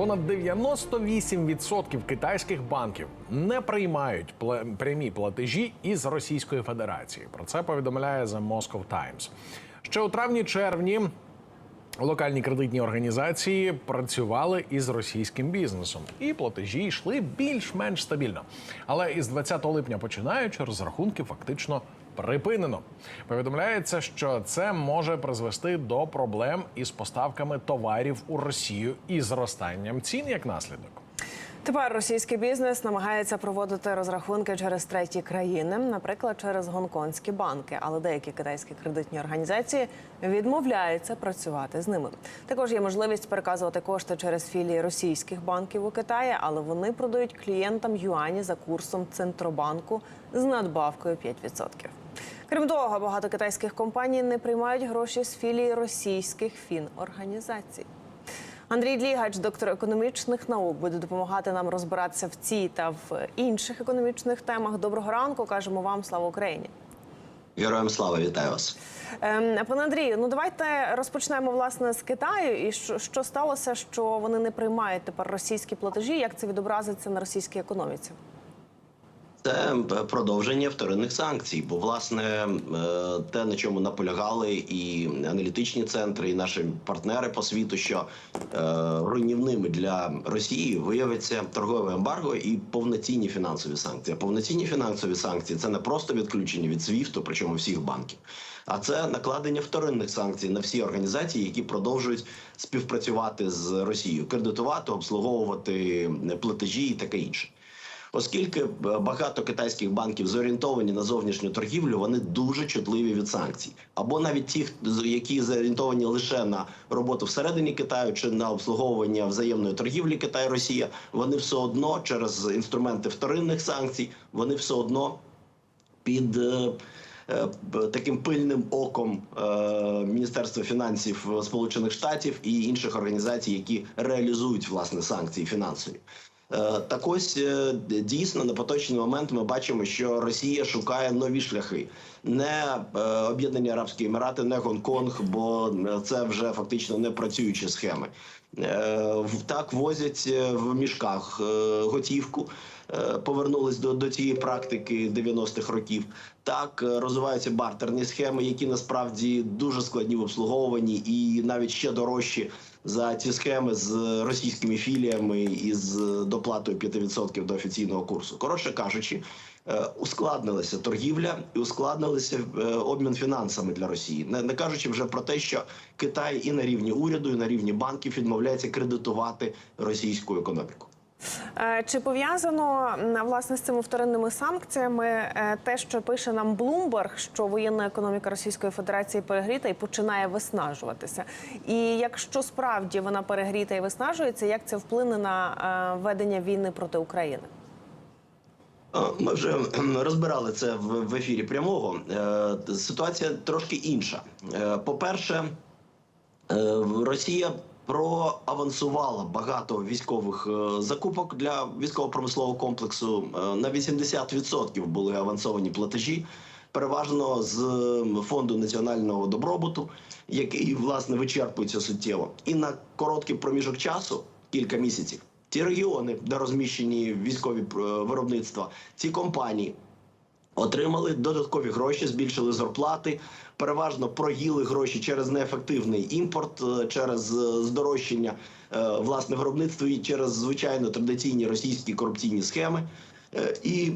Понад 98% китайських банків не приймають прямі платежі із Російської Федерації. Про це повідомляє The Moscow Times. Ще у травні-червні Локальні кредитні організації працювали із російським бізнесом, і платежі йшли більш-менш стабільно. Але із 20 липня починаючи, розрахунки фактично припинено. Повідомляється, що це може призвести до проблем із поставками товарів у Росію і зростанням цін як наслідок. Тепер російський бізнес намагається проводити розрахунки через треті країни, наприклад, через гонконгські банки. Але деякі китайські кредитні організації відмовляються працювати з ними. Також є можливість переказувати кошти через філії російських банків у Китаї, але вони продають клієнтам юані за курсом центробанку з надбавкою 5%. Крім того, багато китайських компаній не приймають гроші з філії російських фінорганізацій. Андрій Длігач, доктор економічних наук, буде допомагати нам розбиратися в цій та в інших економічних темах. Доброго ранку, кажемо вам слава Україні. Героям слава, вітаю вас. Ем, пане Андрію, ну давайте розпочнемо власне з Китаю. І що, що сталося, що вони не приймають тепер російські платежі? Як це відобразиться на російській економіці? Це продовження вторинних санкцій. Бо власне е, те, на чому наполягали і аналітичні центри, і наші партнери по світу, що е, руйнівними для Росії виявиться торгове ембарго і повноцінні фінансові санкції. Повноцінні фінансові санкції це не просто відключення від СВІФТу, причому всіх банків, а це накладення вторинних санкцій на всі організації, які продовжують співпрацювати з Росією, кредитувати, обслуговувати платежі і таке інше. Оскільки багато китайських банків зорієнтовані на зовнішню торгівлю, вони дуже чутливі від санкцій, або навіть ті, які зорієнтовані лише на роботу всередині Китаю чи на обслуговування взаємної торгівлі Китай Росія, вони все одно через інструменти вторинних санкцій, вони все одно під е, е, таким пильним оком е, Міністерства фінансів Сполучених Штатів і інших організацій, які реалізують власне санкції фінансові. Е, Так ось е, дійсно на поточний момент ми бачимо, що Росія шукає нові шляхи, не е, Об'єднані Арабські Емірати, не Гонконг, бо це вже фактично не працюючі схеми. Так возять в мішках готівку. Е, Повернулись до, до цієї практики 90-х років. Так е, розвиваються бартерні схеми, які насправді дуже складні в обслуговуванні і навіть ще дорожчі за ці схеми з російськими філіями і з доплатою 5% до офіційного курсу. Коротше кажучи, е, ускладнилася торгівля і ускладнилися обмін фінансами для Росії, не, не кажучи вже про те, що Китай і на рівні уряду, і на рівні банків відмовляється кредитувати російську економіку. Е, Чи пов'язано власне з цими вторинними санкціями е, те, що пише нам Bloomberg, що воєнна економіка Російської Федерації перегріта і починає виснажуватися? І якщо справді вона перегріта і виснажується, як це вплине на е, ведення війни проти України? Ми вже розбирали це в, ефірі прямого. Ситуація трошки інша. Е, По-перше, е, Росія проавансувала багато військових е, закупок для військово-промислового комплексу. Е, На 80% були авансовані платежі. Переважно з фонду національного добробуту, який власне вичерпується суттєво, і на короткий проміжок часу, кілька місяців, ті регіони, де розміщені військові е, виробництва, ці компанії отримали додаткові гроші, збільшили зарплати, переважно проїли гроші через неефективний імпорт, е, через е, здорожчання е, власне виробництва і через звичайно традиційні російські корупційні схеми. І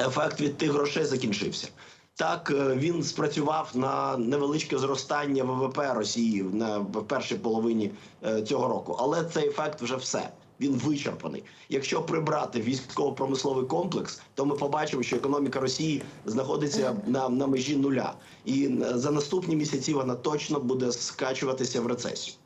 ефект від тих грошей закінчився. Так, він спрацював на невеличке зростання ВВП Росії на першій половині цього року, але цей ефект вже все. Він вичерпаний. Якщо прибрати військово-промисловий комплекс, то ми побачимо, що економіка Росії знаходиться на, на межі нуля, і е, за наступні місяці вона точно буде скачуватися в рецесію.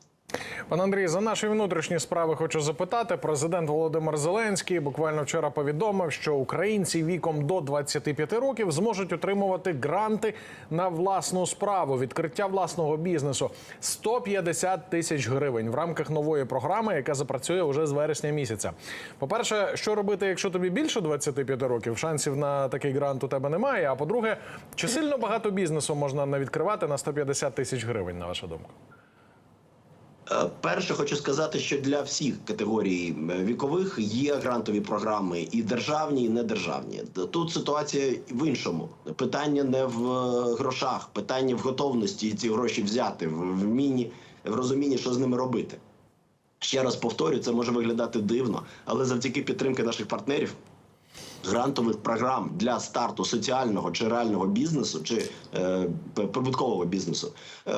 Пане Андрій, за наші внутрішні справи хочу запитати. Президент Володимир Зеленський буквально вчора повідомив, що українці віком до 25 років зможуть отримувати гранти на власну справу, відкриття власного бізнесу 150 тисяч гривень в рамках нової програми, яка запрацює уже з вересня місяця. По-перше, що робити, якщо тобі більше 25 років, шансів на такий грант у тебе немає. А по-друге, чи сильно багато бізнесу можна навідкривати на 150 тисяч гривень, на вашу думку? Е, Перше, хочу сказати, що для всіх категорій е, вікових є грантові програми і державні, і недержавні. Тут ситуація в іншому. Питання не в е, грошах, питання в готовності ці гроші взяти, в вмінні, в розумінні, що з ними робити. Ще раз повторю, це може виглядати дивно, але завдяки підтримки наших партнерів. Грантових програм для старту соціального чи реального бізнесу чи е, прибуткового бізнесу е,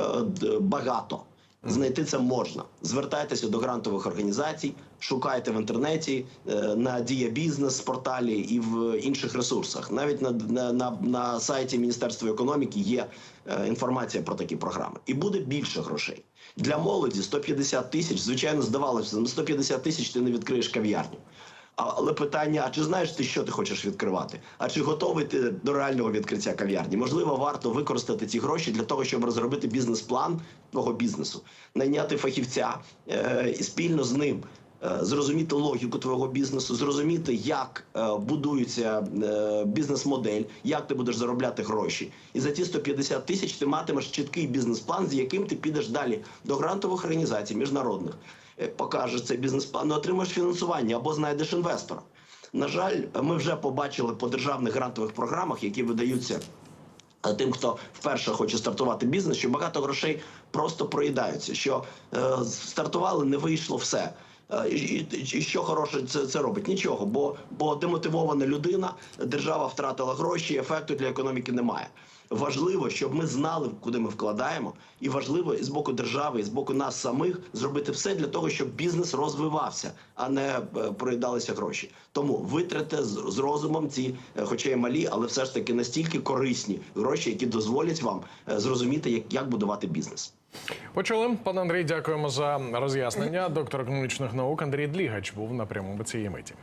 багато. Знайти це можна. Звертайтеся до грантових організацій, шукайте в інтернеті е, на Дія Бізнес порталі і в інших ресурсах. Навіть на, на, на, сайті Міністерства економіки є е, інформація про такі програми. І буде більше грошей. Для молоді 150 тисяч, звичайно, здавалося, на 150 тисяч ти не відкриєш кав'ярню. Але питання: а чи знаєш ти, що ти хочеш відкривати? А чи готовий ти до реального відкриття кав'ярні? Можливо, варто використати ці гроші для того, щоб розробити бізнес-план твого бізнесу, найняти фахівця е, і спільно з ним. е, Зрозуміти логіку твого бізнесу, зрозуміти, як е, будується е, бізнес-модель, як ти будеш заробляти гроші, і за ті 150 тисяч ти матимеш чіткий бізнес-план, з яким ти підеш далі до грантових організацій міжнародних е, покажеш цей бізнес-план, отримаєш фінансування або знайдеш інвестора. На жаль, ми вже побачили по державних грантових програмах, які видаються е, тим, хто вперше хоче стартувати бізнес, що багато грошей просто проїдаються. Що е, стартували, не вийшло все. Е, І, і, що хороше це, це робить? Нічого, бо, бо демотивована людина, держава втратила гроші, ефекту для економіки немає. Важливо, щоб ми знали, куди ми вкладаємо, і важливо і з боку держави, і з боку нас самих зробити все для того, щоб бізнес розвивався, а не е, проїдалися гроші. Тому витрате з, розумом ці, е, хоча й малі, але все ж таки настільки корисні гроші, які дозволять вам зрозуміти, як, як будувати бізнес. Почули, пане Андрій, дякуємо за роз'яснення. Доктор економічних наук Андрій Длігач був на прямому цієї миті.